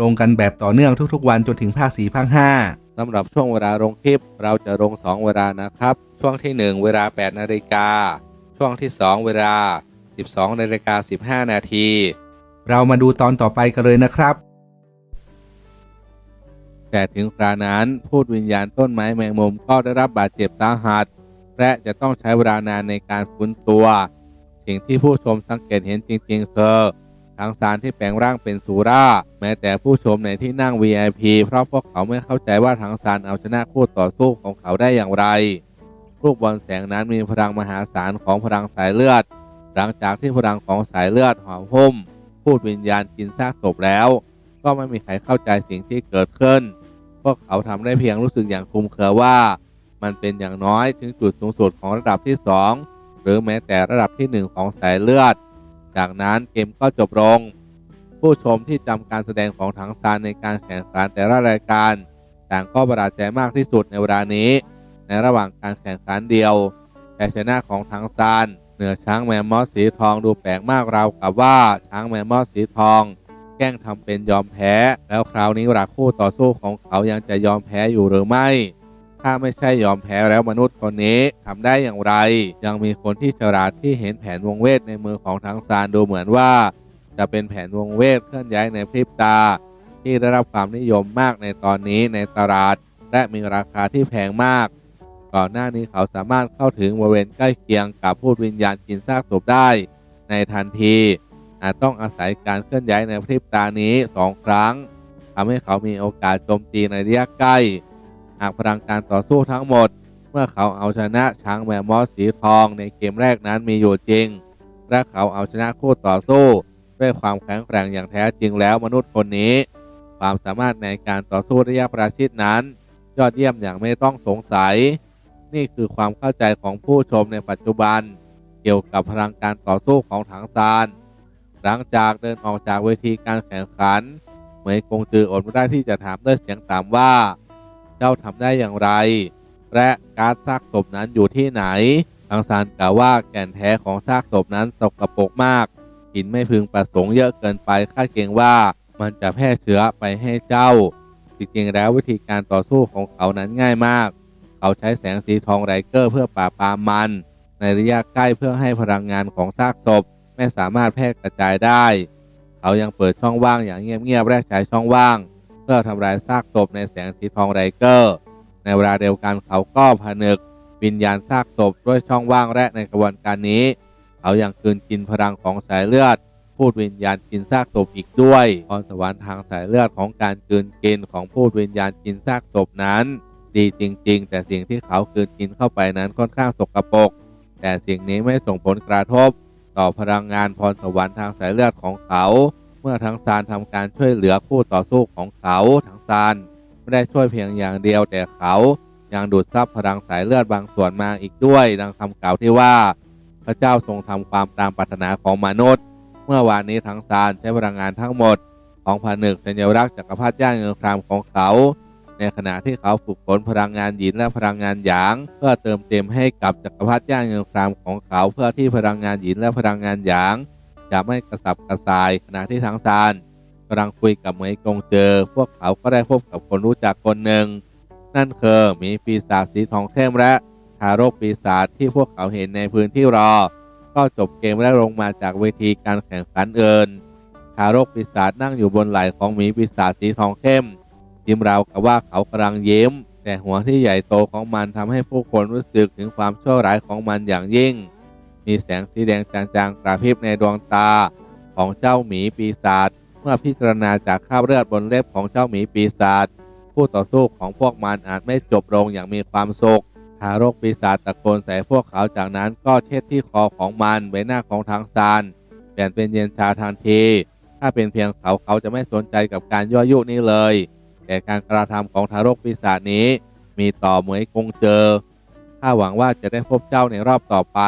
ลงกันแบบต่อเนื่องทุกๆ วันจนถึงภาคสี่ภาคห้าสำหรับช่วงเวลาลงคลิป เราจะลง 2 เวลานะครับ ช่วงที่ 1 เวลา 8 นาฬิกา ช่วงที่ 2 เวลา 12 นาฬิกา 15 นาที เรามาดูตอนต่อไปกันเลยนะครับ แต่ถึงครานั้นพูดวิญญาณต้นไม้แมงมุมก็ได้รับบาดเจ็บสาหัส และจะต้องใช้เวลานานในการฟื้นตัว สิ่งที่ผู้ชมสังเกตเห็นจริงๆคือ ทางสารที่แปลงร่างเป็นสุราแม้แต่ผู้ชมในที่นั่ง VIP เพราะพวกเขาไม่เข้าใจว่าทางสารเอาชนะคู่ต่อสู้ของเขาได้อย่างไร รูปบอลแสงนั้นมีพลังมหาศาลของพลังสายเลือด หลังจากที่พลังของสายเลือดห่อหุ้มพูดวิญญาณกินซากศพแล้ว ก็ไม่มีใครเข้าใจสิ่งที่เกิดขึ้น พวกเขาทำได้เพียงรู้สึกอย่างคลุมเครือว่า มันเป็นอย่างน้อยถึงจุดสูงสุดของระดับที่ 2 หรือแม้แต่ระดับที่ 1 ของสายเลือด จากนั้นเกมก็จบลง ผู้ชมที่จำการแสดงของถังซานในการแข่งขันแต่ละรายการ ต่างก็ประหลาดใจมากที่สุดในเวลานี้ ในระหว่างการแข่งขันเดียวแต่ชนะของถังซานเหนือช้างแมมมอสสีทองดูแปลกมากราวกับว่าช้างแมมมอสสีทอง แกล้งทำเป็นยอมแพ้ แล้วคราวนี้รักคู่ต่อสู้ของเขายังจะยอมแพ้อยู่หรือไม่ ถ้าไม่ใช่ยอมแพ้แล้วมนุษย์คนนี้ทำได้อย่างไร ยังมีคนที่ฉลาดที่เห็นแผนวงเวทในมือของทั้งซานดูเหมือนว่า จะเป็นแผนวงเวทเคลื่อนย้ายในพริบตา ที่ได้รับความนิยมมากในตอนนี้ในตลาด และมีราคาที่แพงมาก ก่อนหน้านี้เขาสามารถเข้าถึงบริเวณใกล้เคียงกับพูดวิญญาณกินซากศพได้ ในทันทีอาจต้องอาศัยการเคลื่อนย้ายในพริบตานี้สองครั้งทำให้เขามีโอกาสโจมตีในระยะใกล้ หากพลังการต่อสู้ทั้งหมด เมื่อเขาเอาชนะช้างแมมมอสสีทองในเกมแรกนั้นมีอยู่จริง และเขาเอาชนะคู่ต่อสู้ ด้วยความแข็งแกร่งอย่างแท้จริงแล้วมนุษย์คนนี้ ความสามารถในการต่อสู้ระยะประชิดนั้น ยอดเยี่ยมอย่างไม่ต้องสงสัย นี่คือความเข้าใจของผู้ชมในปัจจุบัน เกี่ยวกับพลังการต่อสู้ของถังซานหลังจากเดินออกจากเวทีการแข่งขันเหมยกงจืออดไม่ได้ที่จะถามด้วยเสียงต่ำว่า เจ้าทำได้อย่างไร และการซากศพนั้นอยู่ที่ไหนทางซานกล่าวว่าแก่นแท้ของซากศพนั้นสกปรกมากกลิ่นไม่พึงประสงค์เยอะเกินไปคาดเกรงว่ามันจะแพร่เชื้อไปให้เจ้า จริงๆแล้ววิธีการต่อสู้ของเขานั้นง่ายมาก เขาใช้แสงสีทองไรเกอร์เพื่อปราบปรามมัน ในระยะใกล้เพื่อให้พลังงานของซากศพ ไม่สามารถแพร่กระจายได้ เขายังเปิดช่องว่างอย่างเงียบๆและใช้ช่องว่าง เพื่อทำลายซากศพในแสงสีทองไรเกอร์ ในเวลาเดียวกันเขาก็ผนึก วิญญาณซากศพด้วยช่องว่างและในกระบวนการนี้ เขายังคืนกินพลังของสายเลือด พูดวิญญาณกินซากศพอีกด้วยพรสวรรค์ทางสายเลือดของการคืนกินของพูดวิญญาณกินซากศพนั้น ดีจริง ๆ แต่สิ่งที่เขาคืนกินเข้าไปนั้นค่อนข้างสกปรกแต่สิ่งนี้ไม่ส่งผลกระทบ ต่อพลังงานพรสวรรค์ทางสายเลือดของเขา เมื่อทั้งซานทำการช่วยเหลือคู่ต่อสู้ของเขาทั้งซานไม่ได้ช่วยเพียงอย่างเดียวแต่เขายังดูดซับพลังสายเลือดบางส่วนมาอีกด้วย ดังคำกล่าวที่ว่า พระเจ้าทรงทำความตามปรารถนาของมนุษย์ เมื่อวานนี้ทั้งซานใช้พลังงานทั้งหมด ของผนึกสัญลักษณ์จักรพรรดิย่างเงินครามของเขา ในขณะที่เขาฝึกฝนพลังงานหยินและพลังงานหยาง เพื่อเติมเต็มให้กับจักรพรรดิย่างเงินครามของเขา เพื่อที่พลังงานหยินและพลังงานหยาง จะไม่กระสับกระส่ายขณะที่ทั้งซานกำลังคุยกับเหมยกงเจอ พวกเขาก็ได้พบกับคนรู้จักคนหนึ่ง นั่นคือหมีปีศาจสีทองเข้มและทารกปีศาจที่พวกเขาเห็นในพื้นที่รอ ก็จบเกมและลงมาจากเวทีการแข่งขันเอินทารกปีศาจนั่งอยู่บนไหล่ของหมีปีศาจสีทองเข้มยิ้มราวกับว่าเขากำลังยิ้มแต่หัวที่ใหญ่โตของมันทำให้ผู้คนรู้สึกถึงความชั่วร้ายของมันอย่างยิ่ง มีแสงสีแดงจางๆกระพริบในดวงตาของเจ้าหมีปีศาจเมื่อพิจารณาจากคราบเลือดบนเล็บของเจ้าหมีปีศาจผู้ต่อสู้ของพวกมันอาจไม่จบลงอย่างมีความสุขทารกปีศาจตะโกนใส่พวกเขาจากนั้นก็เช็ดที่คอของมันใบหน้าของทางซานเปลี่ยนเป็นเย็นชาทันที ถ้าเป็นเพียงเขาเขาจะไม่สนใจกับการยั่วยุนี้เลย แต่การกระทำของทารกปีศาจนี้ มีต่อเหมยกงเจอข้าหวังว่าจะได้พบเจ้าในรอบต่อไป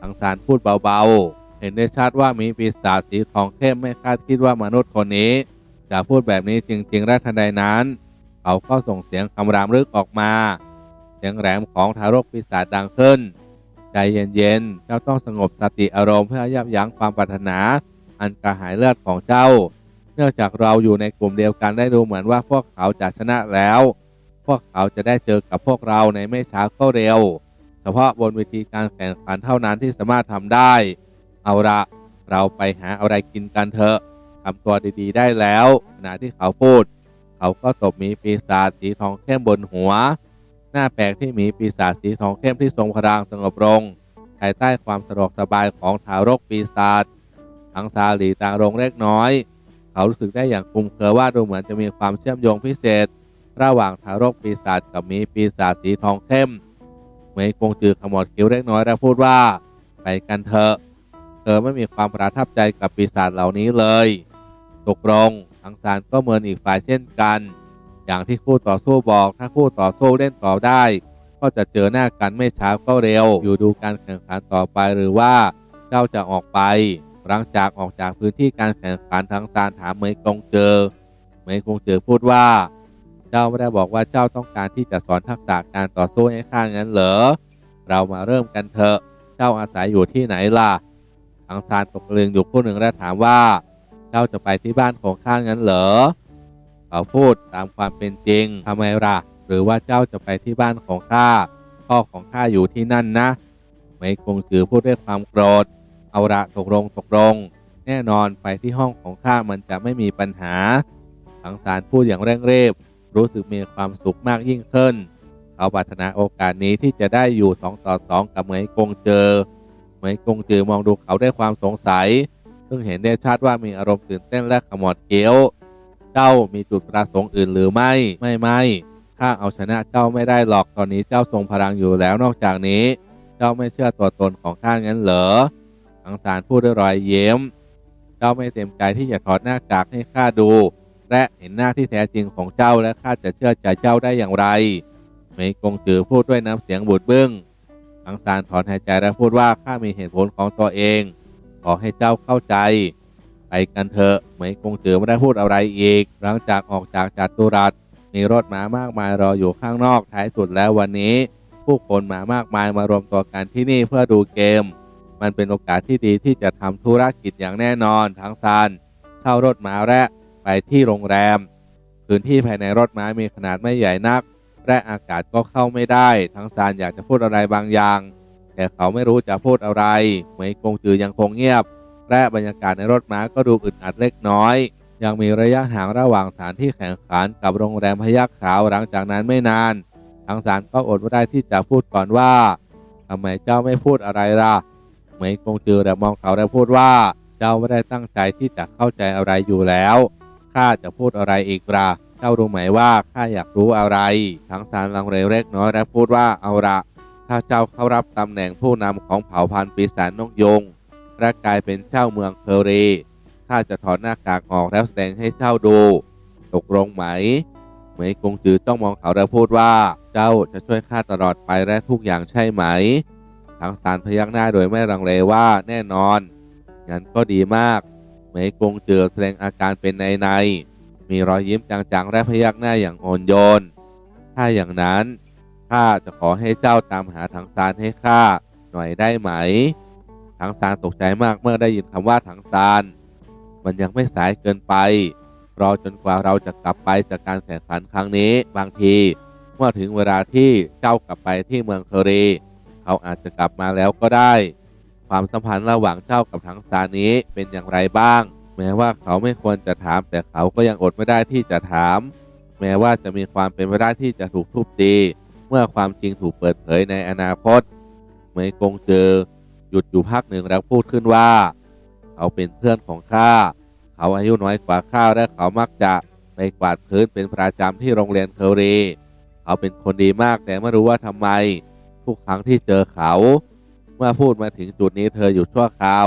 ทังสารพูดเบาๆ เห็นได้ชัดว่ามีปีศาจสีทองเข้มไม่คาดคิดว่ามนุษย์คนนี้ จะพูดแบบนี้จริงๆและทันใดนั้น เขาก็ส่งเสียงคำรามลึกออกมา เสียงแหลมของทารกปีศาจดังขึ้น ใจเย็นๆ เจ้าต้องสงบสติอารมณ์เพื่อยับยั้งความปรารถนา อันกระหายเลือดของเจ้า เนื่องจากเราอยู่ในกลุ่มเดียวกันได้ดูเหมือนว่าพวกเขาจะชนะแล้ว พวกเขาจะได้เจอกับพวกเราในไม่ช้าก็เร็ว เฉพาะบนเวทีการแข่งขันเท่านั้นที่สามารถทำได้ เอาละเราไปหาอะไรกินกันเถอะทำตัวดีๆ ได้แล้วขณะที่เขาพูด เขาก็ตบหมีปีศาจสีทองเข้มบนหัว หน้าแปลกที่หมีปีศาจสีทองเข้มที่ทรงพลังสงบลงภายใต้ความสะดวกสบายของทารกปีศาจทั้งซาหลีต่างลงเล็กน้อย เขารู้สึกได้อย่างคลุมเครือว่าดูเหมือนจะมีความเชื่อมโยงพิเศษ ระหว่างทารกปีศาจกับหมีปีศาจสีทองเข้ม เมยคงจือขมวดคิ้วเล็กน้อยและพูดว่า ไปกันเถอะเธอไม่มีความประทับใจกับปีศาจเหล่านี้เลยตกลงทังสารก็เหมือนอีกฝ่ายเช่นกัน อย่างที่คู่ต่อสู้บอกถ้าคู่ต่อสู้เล่นต่อได้ ก็จะเจอหน้ากันไม่ช้าก็เร็ว อยู่ดูการแข่งขันต่อไปหรือว่าเจ้าจะออกไป หลังจากออกจากพื้นที่การแข่งขันทังสารถามเหมยกงเจอเหมยกงเจอพูดว่า เจ้าไม่ได้บอกว่าเจ้าต้องการที่จะสอนทักษะการต่อสู้ให้ข้างั้นเหรอ เรามาเริ่มกันเถอะ เจ้าอาศัยอยู่ที่ไหนล่ะทังสารตกตะลึงอยู่ผู้หนึ่งและถามว่า เจ้าจะไปที่บ้านของข้างั้นเหรอเขาพูดตามความเป็นจริงทำไมล่ะ หรือว่าเจ้าจะไปที่บ้านของข้าพ่อของข้าอยู่ที่นั่นนะ ไม่คงจือพูดด้วยความโกรธ เอาละตกลงตกลง แน่นอนไปที่ห้องของข้ามันจะไม่มีปัญหาทังสารพูดอย่างเร่งรีบ รู้สึกมีความสุขมากยิ่งขึ้น เขาปรารถนาโอกาสนี้ที่จะได้อยู่สองต่อสองกับเหมยกงเจอเหมยกงจือมองดูเขาด้วยความสงสัย ซึ่งเห็นได้ชัดว่ามีอารมณ์ตื่นเต้นและขมวดเกี้ยวเจ้ามีจุดประสงค์อื่นหรือไม่ไม่ไม่ข้าเอาชนะเจ้าไม่ได้หรอกตอนนี้เจ้าทรงพลังอยู่แล้วนอกจากนี้ เจ้าไม่เชื่อตัวตนของข้างั้นเหรออังสารพูดด้วยรอยเย้ม เจ้าไม่เต็มใจที่จะถอดหน้ากากให้ข้าดู และเห็นหน้าที่แท้จริงของเจ้าและข้าจะเชื่อใจเจ้าได้อย่างไรเหมยกงจือพูดด้วยน้ำเสียงบูดบึ้งอังสารถอนหายใจและพูดว่าข้ามีเหตุผลของตัวเอง ขอให้เจ้าเข้าใจ ไปกันเถอะเหมยกงจือไม่ได้พูดอะไรอีก หลังจากออกจากจัตุรัสมีรถมามากมายรออยู่ข้างนอกท้ายสุดแล้ววันนี้ ผู้คนมามากมายมารวมตัวกันที่นี่เพื่อดูเกม มันเป็นโอกาสที่ดีที่จะทำธุรกิจอย่างแน่นอนทั้งซานเช่ารถม้าและ ที่โรงแรม พื้นที่ภายในรถม้ามีขนาดไม่ใหญ่นัก และอากาศก็เข้าไม่ได้ ทั้งซานอยากจะพูดอะไรบางอย่าง แต่เขาไม่รู้จะพูดอะไรเหมยกงจือยังคงเงียบ และบรรยากาศในรถม้าก็ดูอึดอัดเล็กน้อย ยังมีระยะห่างระหว่างสถานที่แข่งขันกับโรงแรมพยัคฆ์ขาวหลังจากนั้นไม่นาน ทั้งสารก็อดไม่ได้ที่จะพูดก่อนว่าทำไมเจ้าไม่พูดอะไรล่ะเหมยกงจือแต่มองเขาและพูดว่า เจ้าไม่ได้ตั้งใจที่จะเข้าใจอะไรอยู่แล้ว ข้าจะพูดอะไรอีกล่ะเจ้ารู้ไหมว่าข้าอยากรู้อะไร ทั้งสารลังเลเล็กน้อยและพูดว่าเอาละถ้าเจ้าเข้ารับตำแหน่งผู้นำของเผ่าพันธุ์ปีศาจนกยงและกลายเป็นเจ้าเมืองเคอรีข้าจะถอดหน้ากากออกแล้วแสดงให้เจ้าดู ตกลงไหมเหมยกงจือต้องมองเขาแล้วพูดว่า เจ้าจะช่วยข้าตลอดไปและทุกอย่างใช่ไหมทั้งสารพยักหน้าโดยไม่ลังเลว่าแน่นอนงั้นก็ดีมาก เหมยกงเจือแสดงอาการเป็นในในๆมีรอยยิ้มจางๆและพยักหน้าอย่างอ่อนโยน ถ้าอย่างนั้นข้าจะขอให้เจ้าตามหาถังซานให้ข้าหน่อยได้ไหม ถังซานตกใจมากเมื่อได้ยินคำว่าถังซาน มันยังไม่สายเกินไป รอจนกว่าเราจะกลับไปจากการแข่งขันครั้งนี้บางที เมื่อถึงเวลาที่เจ้ากลับไปที่เมืองเคอรี เขาอาจจะกลับมาแล้วก็ได้ ความสัมพันธ์ระหว่างเจ้ากับถังซานนี้เป็นอย่างไรบ้าง แม้ว่าเขาไม่ควรจะถาม แต่เขาก็ยังอดไม่ได้ที่จะถาม แม้ว่าจะมีความเป็นไปได้ที่จะถูกทุบตี เมื่อความจริงถูกเปิดเผยในอนาคตเหมยกงเจอ หยุดอยู่พักหนึ่งแล้วพูดขึ้นว่า เขาเป็นเพื่อนของข้าเขาอายุน้อยกว่าข้าและเขามักจะไปกวาดพื้นเป็นประจำที่โรงเรียนเคอรีเขาเป็นคนดีมากแต่ไม่รู้ว่าทำไม ทุกครั้งที่เจอเขา เมื่อพูดมาถึงจุดนี้เธออยู่ชั่วคราว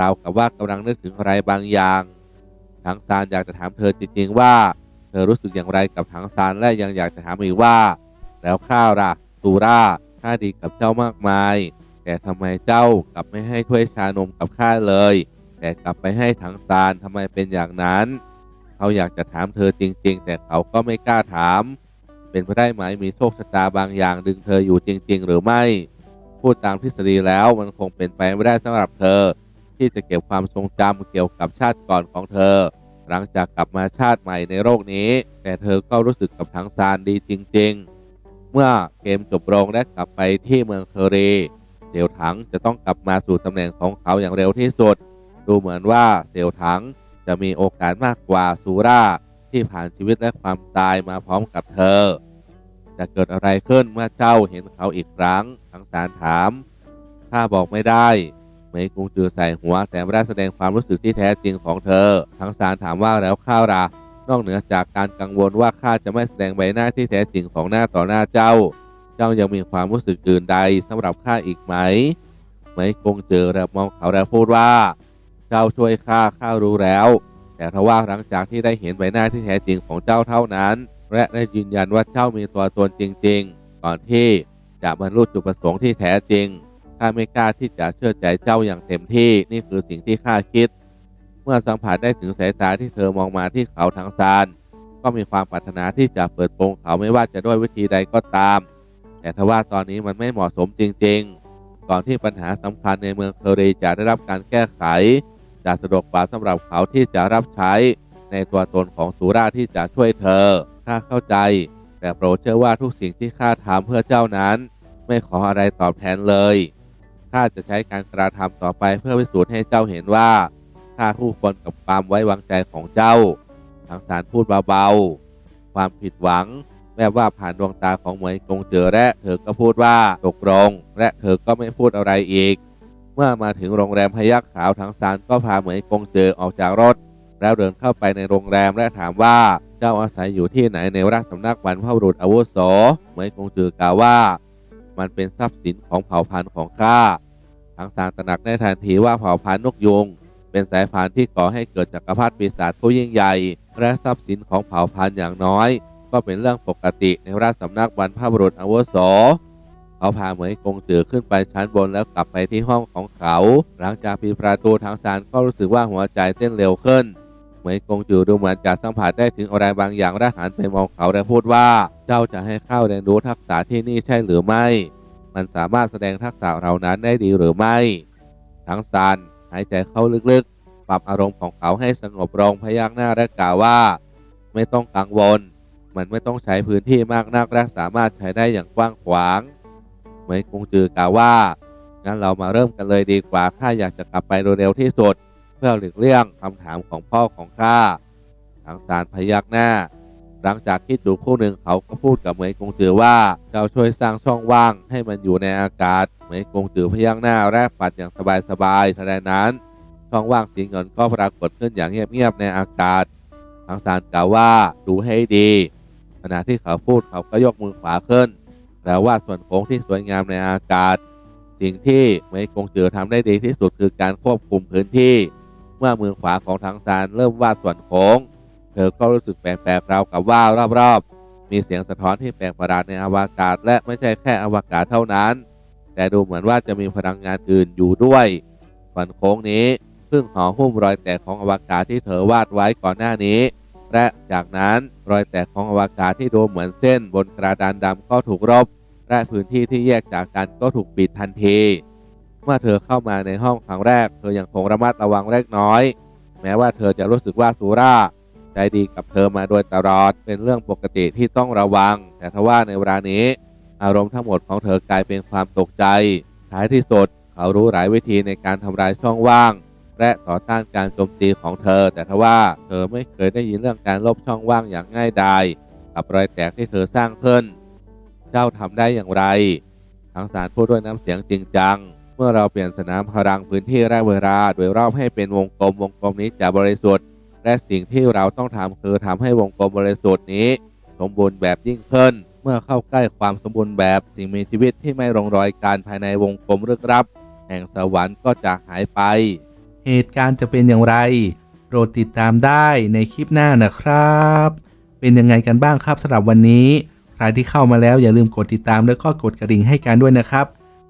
ราวกับว่ากำลังนึกถึงอะไรบางอย่าง ถังซานอยากจะถามเธอจริงๆว่า เธอรู้สึกอย่างไรกับถังซานและยังอยากจะถามอีกว่า แล้วข้าวล่ะตูราข้าดีกับเจ้ามากมาย แต่ทำไมเจ้ากลับไม่ให้ถ้วยชานมกับข้าเลย แต่กลับไปให้ถังซานทำไมเป็นอย่างนั้น เขาอยากจะถามเธอจริง ๆ แต่เขาก็ไม่กล้าถาม เป็นไปได้ไหมมีโชคชะตาบางอย่างดึงเธออยู่จริง ๆ หรือไม่ พูดตามทฤษฎีแล้วมันคงเป็นไปไม่ได้สำหรับเธอ ที่จะเก็บความทรงจำเกี่ยวกับชาติก่อนของเธอ หลังจากกลับมาชาติใหม่ในโลกนี้ แต่เธอก็รู้สึกกับถังซานดีจริง ๆ เมื่อเกมจบลงและกลับไปที่เมืองเทอรีเซลถังจะต้องกลับมาสู่ตำแหน่งของเขาอย่างเร็วที่สุด ดูเหมือนว่าเซลถังจะมีโอกาสมากกว่าซูราที่ผ่านชีวิตและความตายมาพร้อมกับเธอ จะเกิดอะไรขึ้นเมื่อเจ้าเห็นเขาอีกครั้ง ทั้งสารถาม ถ้าบอกไม่ได้เมยกงจือใส่หัว แต่ไม่ได้แสดงความรู้สึกที่แท้จริงของเธอ ทั้งสารถามว่าแล้วข้าวรานอกเหนือจากการกังวลว่าข้าจะไม่แสดงใบหน้าที่แท้จริงของหน้าต่อหน้าเจ้า เจ้ายังมีความรู้สึกอื่นใดสำหรับข้าอีกไหมเมยกงจือแล้วมองเขาแล้วพูดว่า เจ้าช่วยข้าข้ารู้แล้ว แต่ทว่าหลังจากที่ได้เห็นใบหน้าที่แท้จริงของเจ้าเท่านั้น และได้ยืนยันว่าเจ้ามีตัวตนจริง ๆ ก่อนที่ จะบรรลุจุดประสงค์ที่แท้จริง ข้าไม่กล้าที่จะเชื่อใจเจ้าอย่างเต็มที่ นี่คือสิ่งที่ข้าคิด เมื่อสัมผัสได้ถึงสายตาที่เธอมองมาที่เขาทั้งซาน ก็มีความปรารถนาที่จะเปิดโปงเขาไม่ว่าจะด้วยวิธีใดก็ตาม แต่ทว่าตอนนี้มันไม่เหมาะสมจริง ๆ ก่อนที่ปัญหาสำคัญในเมืองเคอรีจะได้รับการแก้ไข จะสะดวกกว่าสำหรับเขาที่จะรับใช้ ในตัวตนของสุราที่จะช่วยเธอข้าเข้าใจแต่โปรดเชื่อว่าทุกสิ่งที่ข้าทำเพื่อเจ้านั้น ไม่ขออะไรตอบแทนเลยข้าจะใช้การกระทำต่อไปเพื่อพิสูจน์ให้เจ้าเห็นว่าข้าคู่ควรกับความไว้วางใจของเจ้าทางสารพูดเบาๆ ความผิดหวัง แม้ว่าผ่านดวงตาของเหมยกงเจอและเธอก็พูดว่าตกลงและเธอก็ไม่พูดอะไรอีก เมื่อมาถึงโรงแรมพยักขาวทางซานก็พาเหมยกงเจอออกจากรถ แล้วเดินเข้าไปในโรงแรมและถามว่าเจ้าอาศัยอยู่ที่ไหนในราชสำนักบรรพบุรุษอาวุโสเหมยกงเจือกล่าวว่า มันเป็นทรัพย์สินของเผ่าพันธุ์ของข้าทางซานตระหนักได้ทันทีว่าเผ่าพันธุ์นกยุงเป็นสายพันธุ์ที่ก่อให้เกิดจักรพรรดิปีศาจผู้ยิ่งใหญ่ และทรัพย์สินของเผ่าพันธุ์อย่างน้อย ก็เป็นเรื่องปกติในราชสำนักบรรพบุรุษอาวุโสเขาพาเหมยกงจือขึ้นไปชั้นบนแล้วกลับไปที่ห้องของเขา หลังจากปิดประตูทางซานก็รู้สึกว่าหัวใจเต้นเร็วขึ้น เหมยกงจือดูเหมือนจะสัมผัสได้ถึงอะไรบางอย่างและหันไปมองเขาและพูดว่า เจ้าจะให้เข้าเรียนรู้ทักษะที่นี่ใช่หรือไม่ มันสามารถแสดงทักษะเหล่านั้นได้ดีหรือไม่ ทั้งซานหายใจเข้าลึกๆ ปรับอารมณ์ของเขาให้สงบลงพยักหน้าและกล่าวว่า ไม่ต้องกังวล มันไม่ต้องใช้พื้นที่มากนักและสามารถใช้ได้อย่างกว้างขวางเหมยกงจือกล่าวว่างั้นเรามาเริ่มกันเลยดีกว่าข้าอยากจะกลับไปโดยเร็วที่สุด พื่อหลีกเลี่ยงคำถามของพ่อของข้าทางสารพยักหน้า หลังจากคิดดูคู่หนึ่งเขาก็พูดกับเหมยกงจือว่าเจ้าช่วยสร้างช่องว่างให้มันอยู่ในอากาศเหมยกงจือพยักหน้าและปัดอย่างสบายๆทันใดนั้น ช่องว่างสีเงินก็ปรากฏขึ้นอย่างเงียบๆในอากาศทางสารกล่าวว่าดูให้ดี ขณะที่เขาพูดเขาก็ยกมือขวาขึ้นแล้ววาดส่วนโค้งที่สวยงามในอากาศ สิ่งที่เหมยกงจือทำได้ดีที่สุดคือการควบคุมพื้นที่ เมื่อมือขวาของทางซานเริ่มวาดส่วนโค้ง เธอก็รู้สึกแปลกๆราวกับว่ารอบๆ มีเสียงสะท้อนที่แปลกประหลาดในอวกาศ และไม่ใช่แค่อวกาศเท่านั้น แต่ดูเหมือนว่าจะมีพลังงานอื่นอยู่ด้วยส่วนโค้งนี้ซึ่งห่อหุ้มรอยแตกของอวกาศที่เธอวาดไว้ก่อนหน้านี้ และจากนั้นรอยแตกของอวกาศที่ดูเหมือนเส้นบนกระดานดำก็ถูกรบและพื้นที่ที่แยกจากกันก็ถูกปิดทันที เมื่อเธอเข้ามาในห้องครั้งแรก เธอยังคงระมัดระวังเล็กน้อย แม้ว่าเธอจะรู้สึกว่าซูรา ใจดีกับเธอมาโดยตลอด เป็นเรื่องปกติที่ต้องระวัง แต่ทว่าในเวลานี้ อารมณ์ทั้งหมดของเธอกลายเป็นความตกใจ ท้ายที่สุดเขารู้หลายวิธีในการทำลายช่องว่าง และต่อต้านการโจมตีของเธอ แต่ทว่าเธอไม่เคยได้ยินเรื่องการลบช่องว่างอย่างง่ายดายกับรอยแตกที่เธอสร้างขึ้น เจ้าทำได้อย่างไรทางสารพูดด้วยน้ำเสียงจริงจัง เมื่อเราเปลี่ยนสนามพลังพื้นที่และเวลา โดยรอบให้เป็นวงกลมวงกลมนี้จะบริสุทธิ์ และสิ่งที่เราต้องทำคือทำให้วงกลมบริสุทธิ์นี้ สมบูรณ์แบบยิ่งขึ้น เมื่อเข้าใกล้ความสมบูรณ์แบบ สิ่งมีชีวิตที่ไม่ลงรอยการภายในวงกลมลึกลับ แห่งสวรรค์ก็จะหายไป เหตุการณ์จะเป็นอย่างไรรดติดตามได้ในคลิปหน้านะครับ เป็นยังไงกันบ้างครับสำหรับวันนี้ ใครที่เข้ามาแล้วอย่าลืมกดติดตามแล้วก็กดกระดิ่งให้กันด้วยนะครับ